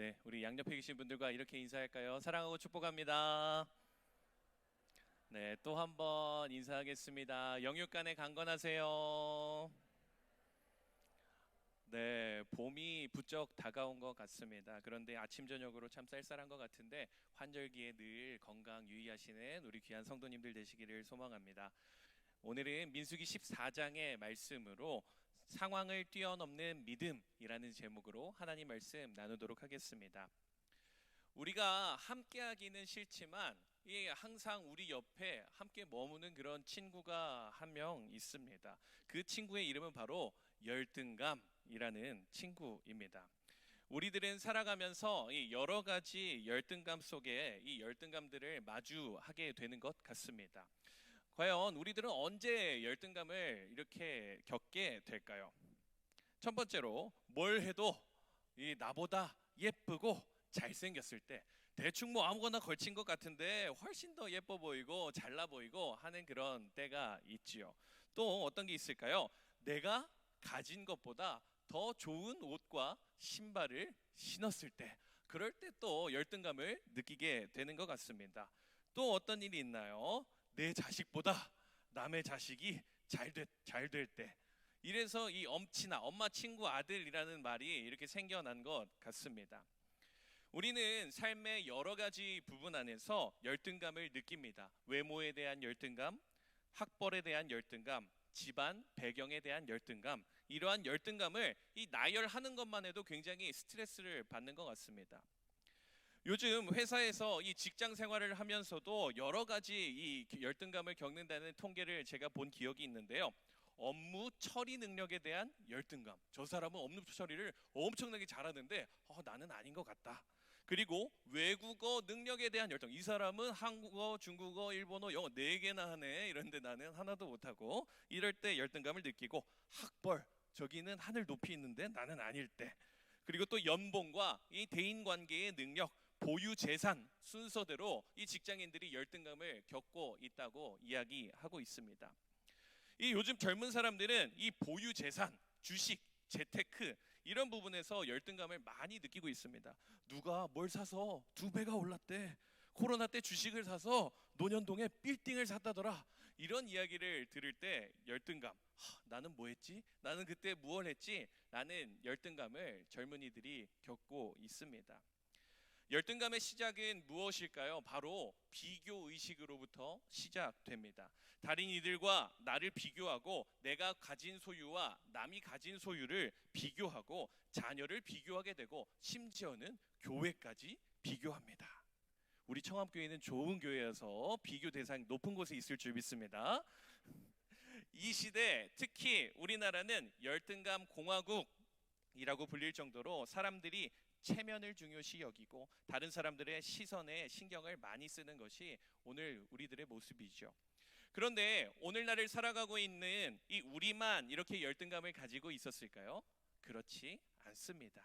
네, 우리 양옆에 계신 분들과 이렇게 인사할까요? 사랑하고 축복합니다. 네, 또 한 번 인사하겠습니다. 영육간에 강건하세요. 네, 봄이 부쩍 다가온 것 같습니다. 그런데 아침 저녁으로 참 쌀쌀한 것 같은데 환절기에 늘 건강 유의하시는 우리 귀한 성도님들 되시기를 소망합니다. 오늘은 민수기 14장의 말씀으로 상황을 뛰어넘는 믿음이라는 제목으로 하나님 말씀 나누도록 하겠습니다. 우리가 함께하기는 싫지만 이 항상 우리 옆에 함께 머무는 그런 친구가 한 명 있습니다. 그 친구의 이름은 바로 열등감이라는 친구입니다. 우리들은 살아가면서 이 여러 가지 열등감 속에 이 열등감들을 마주하게 되는 것 같습니다. 과연 우리들은 언제 열등감을 이렇게 겪게 될까요? 첫 번째로 뭘 해도 이 나보다 예쁘고 잘생겼을 때 대충 뭐 아무거나 걸친 것 같은데 훨씬 더 예뻐 보이고 잘나 보이고 하는 그런 때가 있지요. 또 어떤 게 있을까요? 내가 가진 것보다 더 좋은 옷과 신발을 신었을 때 그럴 때 또 열등감을 느끼게 되는 것 같습니다. 또 어떤 일이 있나요? 내 자식보다 남의 자식이 잘될 때. 이래서 이 엄친아, 엄마 친구 아들이라는 말이 이렇게 생겨난 것 같습니다. 우리는 삶의 여러 가지 부분 안에서 열등감을 느낍니다. 외모에 대한 열등감, 학벌에 대한 열등감, 집안 배경에 대한 열등감, 이러한 열등감을 이 나열하는 것만 해도 굉장히 스트레스를 받는 것 같습니다. 요즘 회사에서 이 직장 생활을 하면서도 여러 가지 이 열등감을 겪는다는 통계를 제가 본 기억이 있는데요. 업무 처리 능력에 대한 열등감. 저 사람은 업무 처리를 엄청나게 잘하는데 어, 나는 아닌 것 같다. 그리고 외국어 능력에 대한 열등. 이 사람은 한국어, 중국어, 일본어, 영어 네 개나 하네. 이런데 나는 하나도 못하고 이럴 때 열등감을 느끼고 학벌. 저기는 하늘 높이 있는데 나는 아닐 때. 그리고 또 연봉과 이 대인 관계의 능력, 보유 재산 순서대로 이 직장인들이 열등감을 겪고 있다고 이야기하고 있습니다. 이 요즘 젊은 사람들은 이 보유 재산, 주식, 재테크 이런 부분에서 열등감을 많이 느끼고 있습니다. 누가 뭘 사서 두 배가 올랐대. 코로나 때 주식을 사서 노년동에 빌딩을 샀다더라. 이런 이야기를 들을 때 열등감. 하, 나는 뭐 했지? 나는 그때 무엇 했지? 라는 열등감을 젊은이들이 겪고 있습니다. 열등감의 시작은 무엇일까요? 바로 비교 의식으로부터 시작됩니다. 다른 이들과 나를 비교하고 내가 가진 소유와 남이 가진 소유를 비교하고 자녀를 비교하게 되고 심지어는 교회까지 비교합니다. 우리 청암교회는 좋은 교회여서 비교 대상 높은 곳에 있을 줄 믿습니다. 이 시대 특히 우리나라는 열등감 공화국이라고 불릴 정도로 사람들이 체면을 중요시 여기고 다른 사람들의 시선에 신경을 많이 쓰는 것이 오늘 우리들의 모습이죠. 그런데 오늘날을 살아가고 있는 이 우리만 이렇게 열등감을 가지고 있었을까요? 그렇지 않습니다.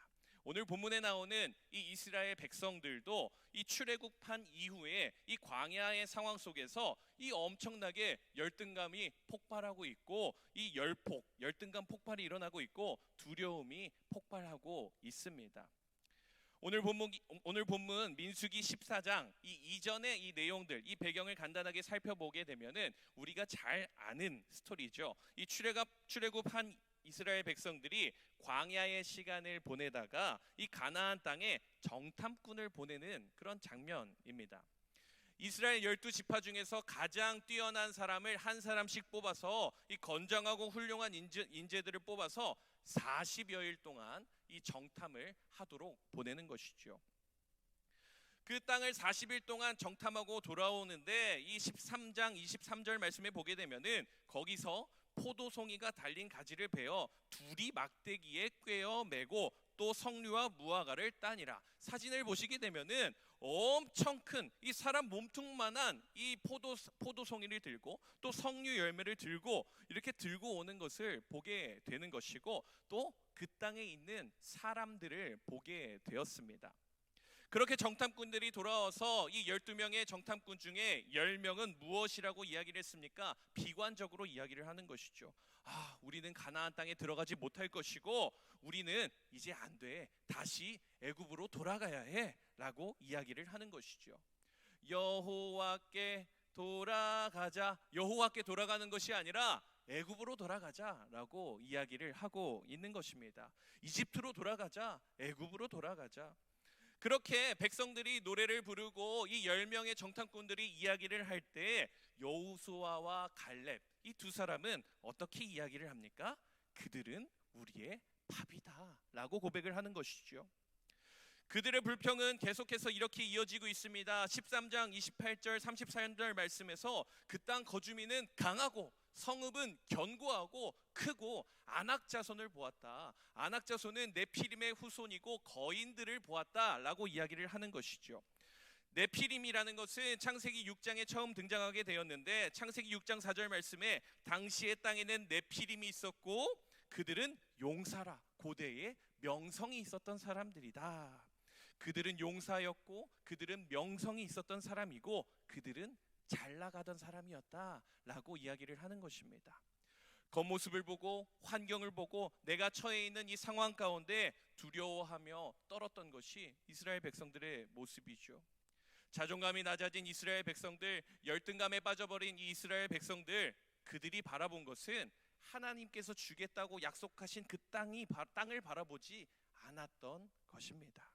오늘 본문에 나오는 이 이스라엘 백성들도 이 출애굽한 이후에 이 광야의 상황 속에서 이 엄청나게 열등감이 폭발하고 있고 이 열폭, 열등감 폭발이 일어나고 있고 두려움이 폭발하고 있습니다. 오늘 본문 오늘 본문 민수기 14장 이 이전의 이 내용들 이 배경을 간단하게 살펴보게 되면은 우리가 잘 아는 스토리죠. 이 출애굽 출애굽한 이스라엘 백성들이 광야의 시간을 보내다가 이 가나안 땅에 정탐꾼을 보내는 그런 장면입니다. 이스라엘 열두 지파 중에서 가장 뛰어난 사람을 한 사람씩 뽑아서 이 건장하고 훌륭한 인재, 인재 들을 뽑아서 40여일 동안 이 정탐을 하도록 보내는 것이죠. 그 땅을 40일 동안 정탐하고 돌아오는데 이 13장 23절 말씀에 보게 되면은 거기서 포도송이가 달린 가지를 베어 둘이 막대기에 꿰어 매고 또 석류와 무화과를 따니라. 사진을 보시게 되면은 엄청 큰 이 사람 몸통만한 이 포도 포도송이를 들고 또 석류 열매를 들고 이렇게 들고 오는 것을 보게 되는 것이고 또 그 땅에 있는 사람들을 보게 되었습니다. 그렇게 정탐꾼들이 돌아와서 이 12명의 정탐꾼 중에 10명은 무엇이라고 이야기를 했습니까? 비관적으로 이야기를 하는 것이죠. 아, 우리는 가나안 땅에 들어가지 못할 것이고 우리는 이제 안 돼. 다시 애굽으로 돌아가야 해라고 이야기를 하는 것이죠. 여호와께 돌아가자. 여호와께 돌아가는 것이 아니라 애굽으로 돌아가자라고 이야기를 하고 있는 것입니다. 이집트로 돌아가자. 애굽으로 돌아가자. 그렇게 백성들이 노래를 부르고 이 열 명의 정탐꾼들이 이야기를 할 때 여호수아와 갈렙 이 두 사람은 어떻게 이야기를 합니까? 그들은 우리의 밥이다 라고 고백을 하는 것이죠. 그들의 불평은 계속해서 이렇게 이어지고 있습니다. 13장 28절 34절 말씀에서 그 땅 거주민은 강하고 성읍은 견고하고 크고 안악 자손을 보았다. 안악 자손은 네피림의 후손이고 거인들을 보았다라고 이야기를 하는 것이죠. 네피림이라는 것은 창세기 6장에 처음 등장하게 되었는데 창세기 6장 4절 말씀에 당시의 땅에는 네피림이 있었고 그들은 용사라 고대에 명성이 있었던 사람들이다. 그들은 용사였고 그들은 명성이 있었던 사람이고 그들은 잘 나가던 사람이었다라고 이야기를 하는 것입니다. 겉모습을 보고 환경을 보고 내가 처해 있는 이 상황 가운데 두려워하며 떨었던 것이 이스라엘 백성들의 모습이죠. 자존감이 낮아진 이스라엘 백성들, 열등감에 빠져버린 이 이스라엘 백성들, 그들이 바라본 것은 하나님께서 주겠다고 약속하신 그 땅이 바- 땅을 바라보지 않았던 것입니다.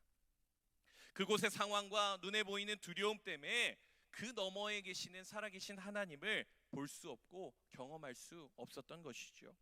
그곳의 상황과 눈에 보이는 두려움 때문에 그 너머에 계시는 살아계신 하나님을 볼 수 없고 경험할 수 없었던 것이죠.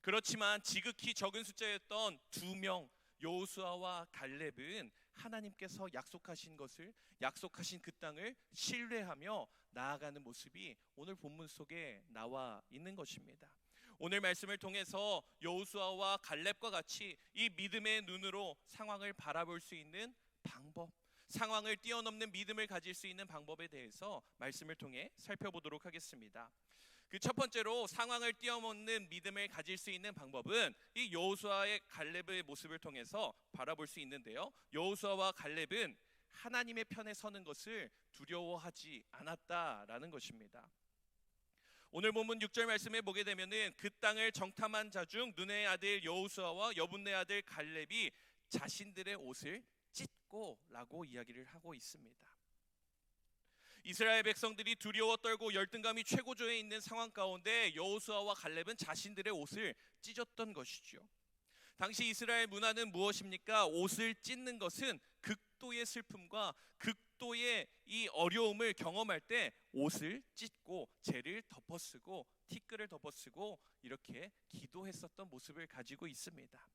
그렇지만 지극히 적은 숫자였던 두 명 여호수아와 갈렙은 하나님께서 약속하신 것을 약속하신 그 땅을 신뢰하며 나아가는 모습이 오늘 본문 속에 나와 있는 것입니다. 오늘 말씀을 통해서 여호수아와 갈렙과 같이 이 믿음의 눈으로 상황을 바라볼 수 있는 방법, 상황을 뛰어넘는 믿음을 가질 수 있는 방법에 대해서 말씀을 통해 살펴보도록 하겠습니다. 그 첫 번째로 상황을 뛰어넘는 믿음을 가질 수 있는 방법은 이 여호수아의 갈렙의 모습을 통해서 바라볼 수 있는데요. 여호수아와 갈렙은 하나님의 편에 서는 것을 두려워하지 않았다라는 것입니다. 오늘 본문 6절 말씀에 보게 되면은 그 땅을 정탐한 자 중 눈의 아들 여호수아와 여분네 아들 갈렙이 자신들의 옷을 찢고라고 이야기를 하고 있습니다. 이스라엘 백성들이 두려워 떨고 열등감이 최고조에 있는 상황 가운데 여호수아와 갈렙은 자신들의 옷을 찢었던 것이죠. 당시 이스라엘 문화는 무엇입니까? 옷을 찢는 것은 극도의 슬픔과 극도의 이 어려움을 경험할 때 옷을 찢고 죄를 덮어쓰고 티끌을 덮어쓰고 이렇게 기도했었던 모습을 가지고 있습니다.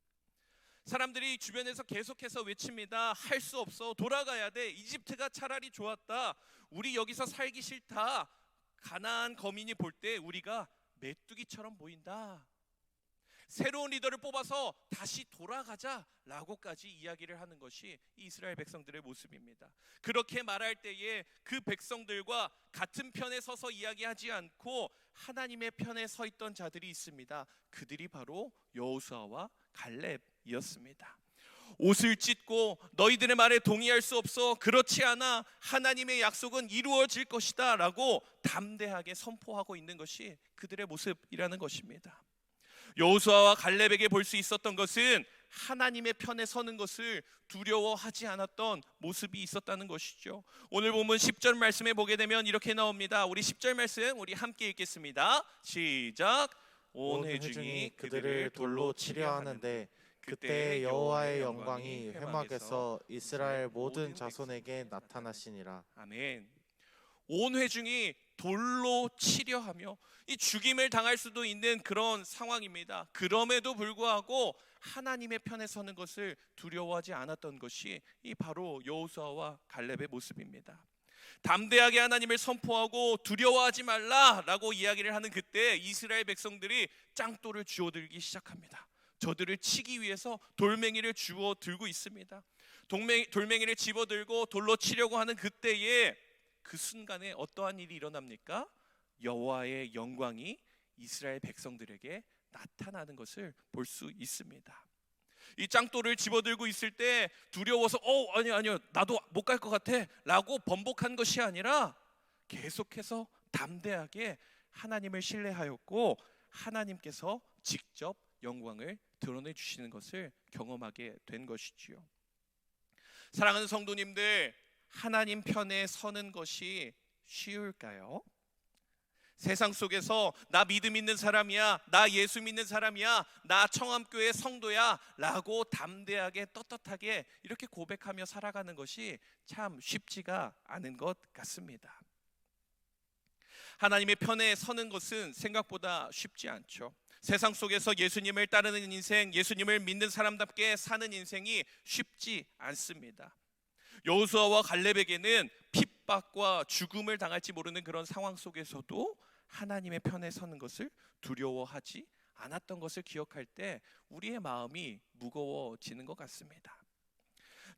사람들이 주변에서 계속해서 외칩니다. 할 수 없어. 돌아가야 돼. 이집트가 차라리 좋았다. 우리 여기서 살기 싫다. 가나안 거민이 볼 때 우리가 메뚜기처럼 보인다. 새로운 리더를 뽑아서 다시 돌아가자라고까지 이야기를 하는 것이 이스라엘 백성들의 모습입니다. 그렇게 말할 때에 그 백성들과 같은 편에 서서 이야기하지 않고 하나님의 편에 서 있던 자들이 있습니다. 그들이 바로 여호수아와 갈렙 이었습니다. 옷을 찢고 너희들의 말에 동의할 수 없어 그렇지 않아 하나님의 약속은 이루어질 것이다 라고 담대하게 선포하고 있는 것이 그들의 모습이라는 것입니다. 여호수아와 갈렙에게 볼 수 있었던 것은 하나님의 편에 서는 것을 두려워하지 않았던 모습이 있었다는 것이죠. 오늘 보면 10절 말씀에 보게 되면 이렇게 나옵니다. 우리 10절 말씀 우리 함께 읽겠습니다. 시작. 온 회중이 그들을 돌로 치려 하는데 그때 여호와의 영광이 회막에서 이스라엘 모든 자손에게 나타나시니라. 아멘. 온 회중이 돌로 치려 하며 이 죽임을 당할 수도 있는 그런 상황입니다. 그럼에도 불구하고 하나님의 편에 서는 것을 두려워하지 않았던 것이 이 바로 여호수아와 갈렙의 모습입니다. 담대하게 하나님을 선포하고 두려워하지 말라라고 이야기를 하는 그때 이스라엘 백성들이 짱돌을 주워들기 시작합니다. 저들을 치기 위해서 돌멩이를 주워 들고 있습니다. 돌멩이, 돌멩이를 집어들고 돌로 치려고 하는 그때에 그 순간에 어떠한 일이 일어납니까? 여호와의 영광이 이스라엘 백성들에게 나타나는 것을 볼 수 있습니다. 이 짱돌을 집어들고 있을 때 두려워서 어 아니 아니요 나도 못 갈 것 같아라고 번복한 것이 아니라 계속해서 담대하게 하나님을 신뢰하였고 하나님께서 직접 영광을 드러내 주시는 것을 경험하게 된 것이지요. 사랑하는 성도님들, 하나님 편에 서는 것이 쉬울까요? 세상 속에서 나 믿음 있는 사람이야, 나 예수 믿는 사람이야, 나 청암교회 성도야 라고 담대하게 떳떳하게 이렇게 고백하며 살아가는 것이 참 쉽지가 않은 것 같습니다. 하나님의 편에 서는 것은 생각보다 쉽지 않죠. 세상 속에서 예수님을 따르는 인생, 예수님을 믿는 사람답게 사는 인생이 쉽지 않습니다. 여호수아와 갈렙에게는 핍박과 죽음을 당할지 모르는 그런 상황 속에서도 하나님의 편에 서는 것을 두려워하지 않았던 것을 기억할 때 우리의 마음이 무거워지는 것 같습니다.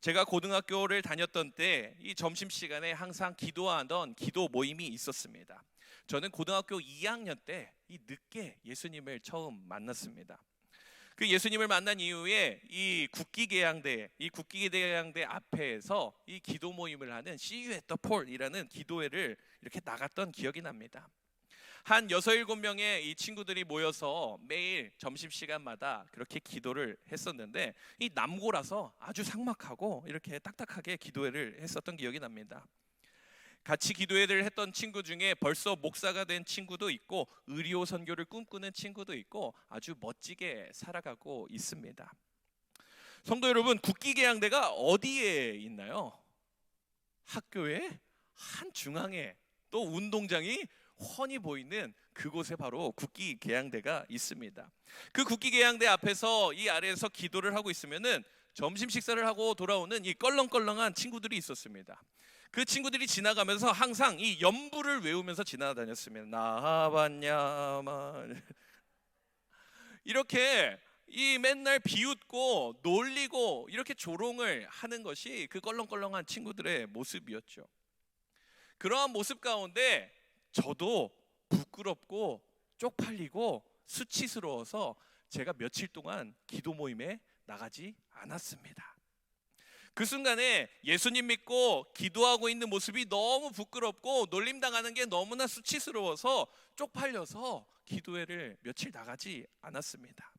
제가 고등학교를 다녔던 때 이 점심 시간에 항상 기도하던 기도 모임이 있었습니다. 저는 고등학교 2학년 때 이 늦게 예수님을 처음 만났습니다. 그 예수님을 만난 이후에 이 국기계양대 이 국기계양대 앞에서 이 기도 모임을 하는 You at the Pole이라는 기도회를 이렇게 나갔던 기억이 납니다. 한 여섯 일곱 명의 이 친구들이 모여서 매일 점심 시간마다 그렇게 기도를 했었는데 이 남고라서 아주 삭막하고 이렇게 딱딱하게 기도회를 했었던 기억이 납니다. 같이 기도회를 했던 친구 중에 벌써 목사가 된 친구도 있고 의료 선교를 꿈꾸는 친구도 있고 아주 멋지게 살아가고 있습니다. 성도 여러분, 국기계양대가 어디에 있나요? 학교의 한 중앙에 또 운동장이 훤히 보이는 그곳에 바로 국기계양대가 있습니다. 그 국기계양대 앞에서 이 아래에서 기도를 하고 있으면은 점심 식사를 하고 돌아오는 이 껄렁껄렁한 친구들이 있었습니다. 그 친구들이 지나가면서 항상 이 연부를 외우면서 지나다녔습니다. 나하반야만 이렇게 이 맨날 비웃고 놀리고 이렇게 조롱을 하는 것이 그 껄렁껄렁한 친구들의 모습이었죠. 그러한 모습 가운데 저도 부끄럽고 쪽팔리고 수치스러워서 제가 며칠 동안 기도 모임에 나가지 않았습니다. 그 순간에 예수님 믿고 기도하고 있는 모습이 너무 부끄럽고 놀림 당하는 게 너무나 수치스러워서 쪽팔려서 기도회를 며칠 나가지 않았습니다.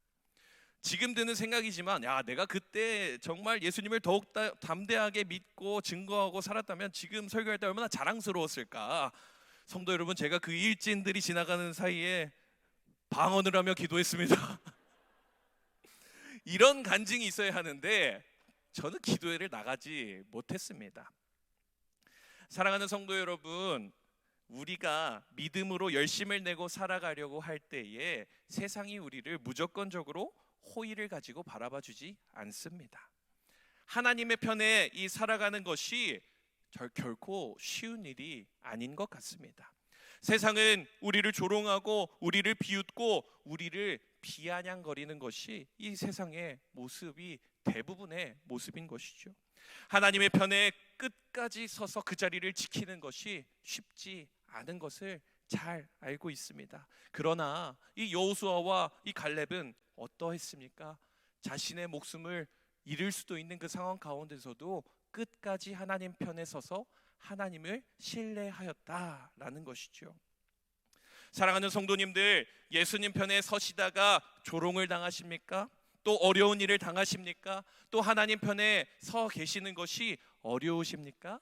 지금 드는 생각이지만 야 내가 그때 정말 예수님을 더욱 담대하게 믿고 증거하고 살았다면 지금 설교할 때 얼마나 자랑스러웠을까. 성도 여러분 제가 그 일진들이 지나가는 사이에 방언을 하며 기도했습니다. 이런 간증이 있어야 하는데 저는 기도회를 나가지 못했습니다. 사랑하는 성도 여러분, 우리가 믿음으로 열심을 내고 살아가려고 할 때에 세상이 우리를 무조건적으로 호의를 가지고 바라봐 주지 않습니다. 하나님의 편에 이 살아가는 것이 결코 쉬운 일이 아닌 것 같습니다. 세상은 우리를 조롱하고 우리를 비웃고 우리를 비아냥거리는 것이 이 세상의 모습이 대부분의 모습인 것이죠. 하나님의 편에 끝까지 서서 그 자리를 지키는 것이 쉽지 않은 것을 잘 알고 있습니다. 그러나 이 여호수아와 이 갈렙은 어떠했습니까? 자신의 목숨을 잃을 수도 있는 그 상황 가운데서도 끝까지 하나님 편에 서서 하나님을 신뢰하였다라는 것이죠. 사랑하는 성도님들, 예수님 편에 서시다가 조롱을 당하십니까? 또 어려운 일을 당하십니까? 또 하나님 편에 서 계시는 것이 어려우십니까?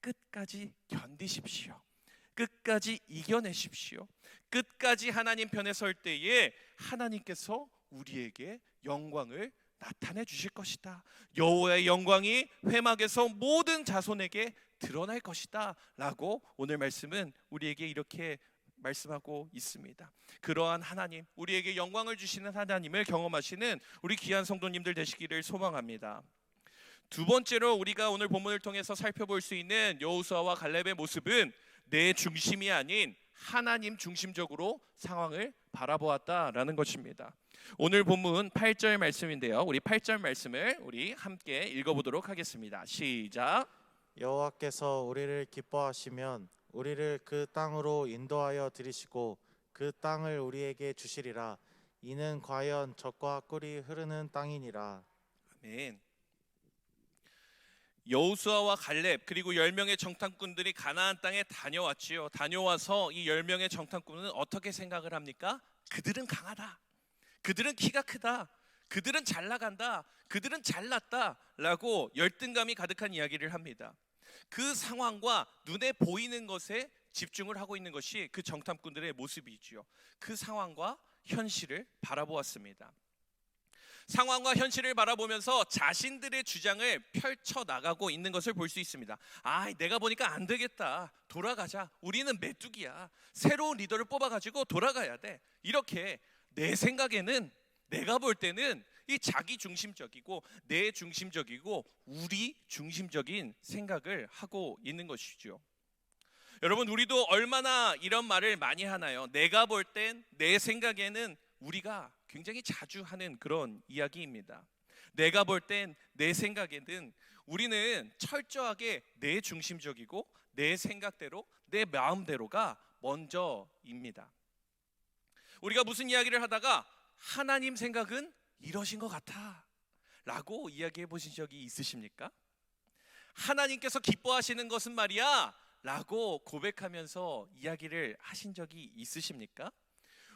끝까지 견디십시오. 끝까지 이겨내십시오. 끝까지 하나님 편에 설 때에 하나님께서 우리에게 영광을 나타내 주실 것이다. 여호와의 영광이 회막에서 모든 자손에게 드러날 것이다라고 오늘 말씀은 우리에게 이렇게 말씀하고 있습니다. 그러한 하나님, 우리에게 영광을 주시는 하나님을 경험하시는 우리 귀한 성도님들 되시기를 소망합니다. 두 번째로 우리가 오늘 본문을 통해서 살펴볼 수 있는 여호수아와 갈렙의 모습은 내 중심이 아닌 하나님 중심적으로 상황을 바라보았다라는 것입니다. 오늘 본문 8절 말씀인데요. 우리 8절 말씀을 우리 함께 읽어 보도록 하겠습니다. 시작. 여호와께서 우리를 기뻐하시면 우리를 그 땅으로 인도하여 들이시고 그 땅을 우리에게 주시리라 이는 과연 젖과 꿀이 흐르는 땅이니라 아멘. 여호수아와 갈렙 그리고 10명의 정탐꾼들이 가나안 땅에 다녀왔지요. 다녀와서 이 10명의 정탐꾼은 어떻게 생각을 합니까? 그들은 강하다. 그들은 키가 크다. 그들은 잘 나간다. 그들은 잘났다라고 열등감이 가득한 이야기를 합니다. 그 상황과 눈에 보이는 것에 집중을 하고 있는 것이 그 정탐꾼들의 모습이지요. 그 상황과 현실을 바라보았습니다. 상황과 현실을 바라보면서 자신들의 주장을 펼쳐 나가고 있는 것을 볼 수 있습니다. 아, 내가 보니까 안 되겠다. 돌아가자. 우리는 메뚜기야. 새로운 리더를 뽑아 가지고 돌아가야 돼. 이렇게 내 생각에는 내가 볼 때는 이 자기 중심적이고 내 중심적이고 우리 중심적인 생각을 하고 있는 것이죠. 여러분 우리도 얼마나 이런 말을 많이 하나요? 내가 볼 땐 내 생각에는 우리가 굉장히 자주 하는 그런 이야기입니다. 내가 볼 땐 내 생각에는 우리는 철저하게 내 중심적이고 내 생각대로 내 마음대로가 먼저입니다. 우리가 무슨 이야기를 하다가 하나님 생각은 이러신 것 같아 라고 이야기해 보신 적이 있으십니까? 하나님께서 기뻐하시는 것은 말이야 라고 고백하면서 이야기를 하신 적이 있으십니까?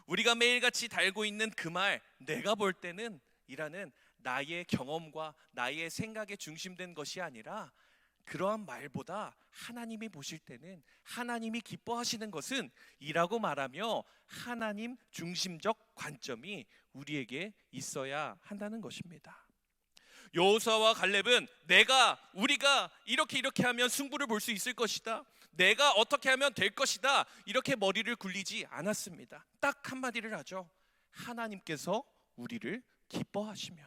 우리가 매일같이 달고 있는 그 말 내가 볼 때는 이라는 나의 경험과 나의 생각에 중심된 것이 아니라 그러한 말보다 하나님이 보실 때는 하나님이 기뻐하시는 것은 이라고 말하며 하나님 중심적 관점이 우리에게 있어야 한다는 것입니다. 여호수아와 갈렙은 내가 우리가 이렇게 이렇게 하면 승부를 볼 수 있을 것이다. 내가 어떻게 하면 될 것이다. 이렇게 머리를 굴리지 않았습니다. 딱 한마디를 하죠. 하나님께서 우리를 기뻐하시면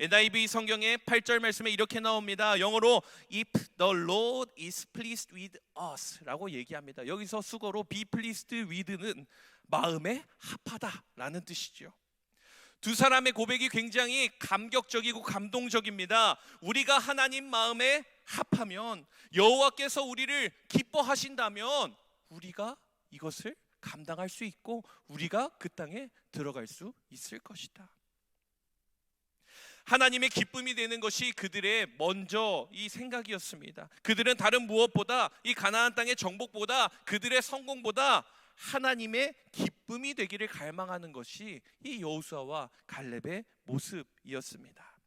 NIV 성경의 8절 말씀에 이렇게 나옵니다. 영어로 if the Lord is pleased with us라고 얘기합니다. 여기서 수거로 be pleased with는 마음에 합하다라는 뜻이죠. 두 사람의 고백이 굉장히 감격적이고 감동적입니다. 우리가 하나님 마음에 합하면 여호와께서 우리를 기뻐하신다면 우리가 이것을 감당할 수 있고 우리가 그 땅에 들어갈 수 있을 것이다. 하나님의 기쁨이 되는 것이 그들의 먼저 이 생각이었습니다. 그들은 다른 무엇보다 이 가나안 땅의 정복보다 그들의 성공보다 하나님의 기쁨이 되기를 갈망하는 것이 이 여호수아와 갈렙의 모습이었습니다.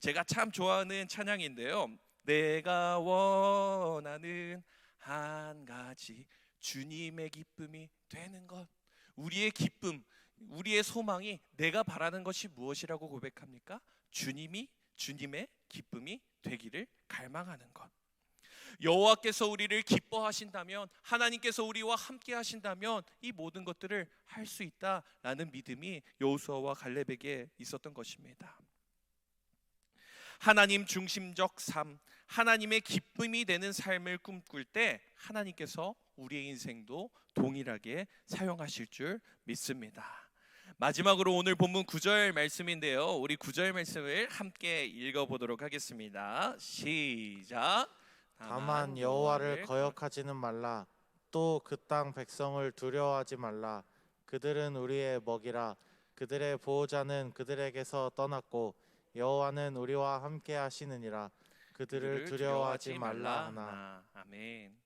제가 참 좋아하는 찬양인데요. 내가 원하는 한 가지 주님의 기쁨이 되는 것. 우리의 기쁨, 우리의 소망이 내가 바라는 것이 무엇이라고 고백합니까? 주님이 주님의 기쁨이 되기를 갈망하는 것. 여호와께서 우리를 기뻐하신다면 하나님께서 우리와 함께 하신다면 이 모든 것들을 할 수 있다라는 믿음이 여호수아와 갈렙에게 있었던 것입니다. 하나님 중심적 삶, 하나님의 기쁨이 되는 삶을 꿈꿀 때 하나님께서 우리의 인생도 동일하게 사용하실 줄 믿습니다. 마지막으로 오늘 본문 9절 말씀인데요. 우리 9절 말씀을 함께 읽어 보도록 하겠습니다. 시작. 다만 여호와를 거역하지는 말라 또 그 땅 백성을 두려워하지 말라 그들은 우리의 먹이라 그들의 보호자는 그들에게서 떠났고 여호와는 우리와 함께 하시느니라 그들을 두려워하지 말라 하나 아멘.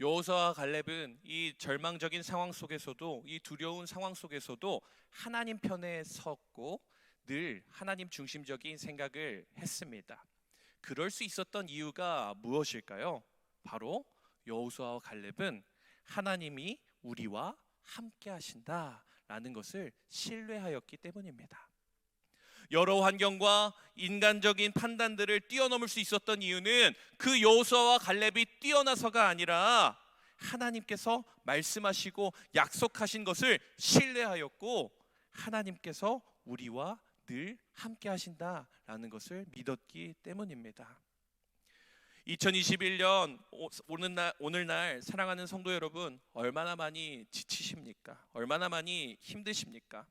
여호수아와 갈렙은 이 절망적인 상황 속에서도 이 두려운 상황 속에서도 하나님 편에 섰고 늘 하나님 중심적인 생각을 했습니다. 그럴 수 있었던 이유가 무엇일까요? 바로 여호수아와 갈렙은 하나님이 우리와 함께 하신다라는 것을 신뢰하였기 때문입니다. 여러 환경과 인간적인 판단들을 뛰어넘을 수 있었던 이유는 그 여호수아와 갈렙이 뛰어나서가 아니라 하나님께서 말씀하시고 약속하신 것을 신뢰하였고 하나님께서 우리와 늘 함께 하신다라는 것을 믿었기 때문입니다. 2021년 오늘날 오늘날 사랑하는 성도 여러분 얼마나 많이 지치십니까? 얼마나 많이 힘드십니까?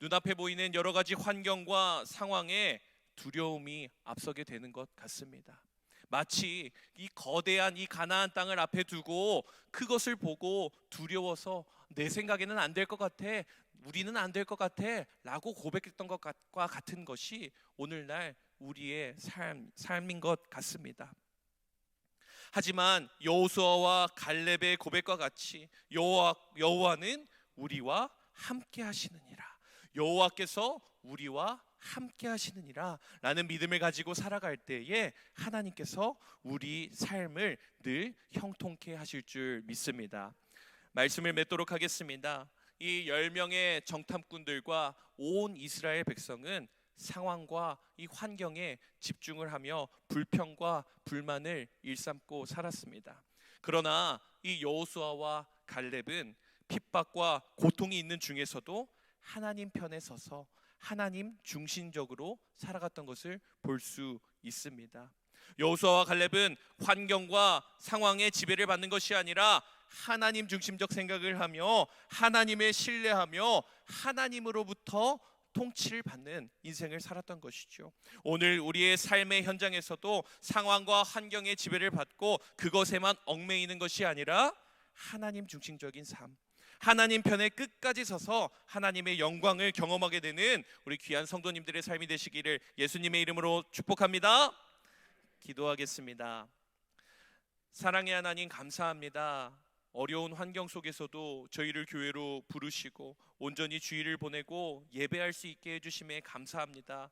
눈앞에 보이는 여러 가지 환경과 상황에 두려움이 앞서게 되는 것 같습니다. 마치 이 거대한 이 가나안 땅을 앞에 두고 그것을 보고 두려워서 내 생각에는 안 될 것 같아. 우리는 안 될 것 같아 라고 고백했던 것과 같은 것이 오늘날 우리의 삶 삶인 것 같습니다. 하지만 여호수아와 갈렙의 고백과 같이 여호와 여호와는 우리와 함께 하시느니라. 여호와께서 우리와 함께 하시느니라 라는 믿음을 가지고 살아갈 때에 하나님께서 우리 삶을 늘 형통케 하실 줄 믿습니다. 말씀을 맺도록 하겠습니다. 이열 명의 정탐꾼들과 온 이스라엘 백성은 상황과 이 환경에 집중을 하며 불평과 불만을 일삼고 살았습니다. 그러나 이 여호수아와 갈렙은 핍박과 고통이 있는 중에서도 하나님 편에 서서 하나님 중심적으로 살아갔던 것을 볼 수 있습니다. 여호수아와 갈렙은 환경과 상황의 지배를 받는 것이 아니라 하나님 중심적 생각을 하며 하나님을 신뢰하며 하나님으로부터 통치를 받는 인생을 살았던 것이죠. 오늘 우리의 삶의 현장에서도 상황과 환경의 지배를 받고 그것에만 얽매이는 것이 아니라 하나님 중심적인 삶, 하나님 편에 끝까지 서서 하나님의 영광을 경험하게 되는 우리 귀한 성도님들의 삶이 되시기를 예수님의 이름으로 축복합니다. 기도하겠습니다. 사랑의 하나님 감사합니다. 어려운 환경 속에서도 저희를 교회로 부르시고 온전히 주일을 보내고 예배할 수 있게 해주심에 감사합니다.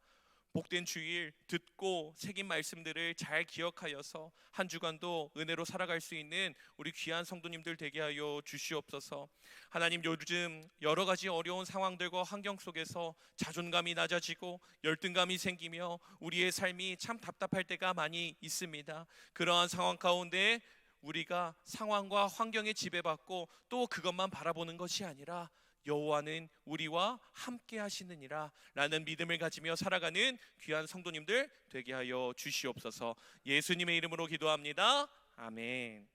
복된 주일 듣고 새긴 말씀들을 잘 기억하여서 한 주간도 은혜로 살아갈 수 있는 우리 귀한 성도님들 되게 하여 주시옵소서. 하나님 요즘 여러 가지 어려운 상황들과 환경 속에서 자존감이 낮아지고 열등감이 생기며 우리의 삶이 참 답답할 때가 많이 있습니다. 그러한 상황 가운데 우리가 상황과 환경에 지배받고 또 그것만 바라보는 것이 아니라 여호와는 우리와 함께 하시느니라 라는 믿음을 가지며 살아가는 귀한 성도님들 되게 하여 주시옵소서. 예수님의 이름으로 기도합니다. 아멘.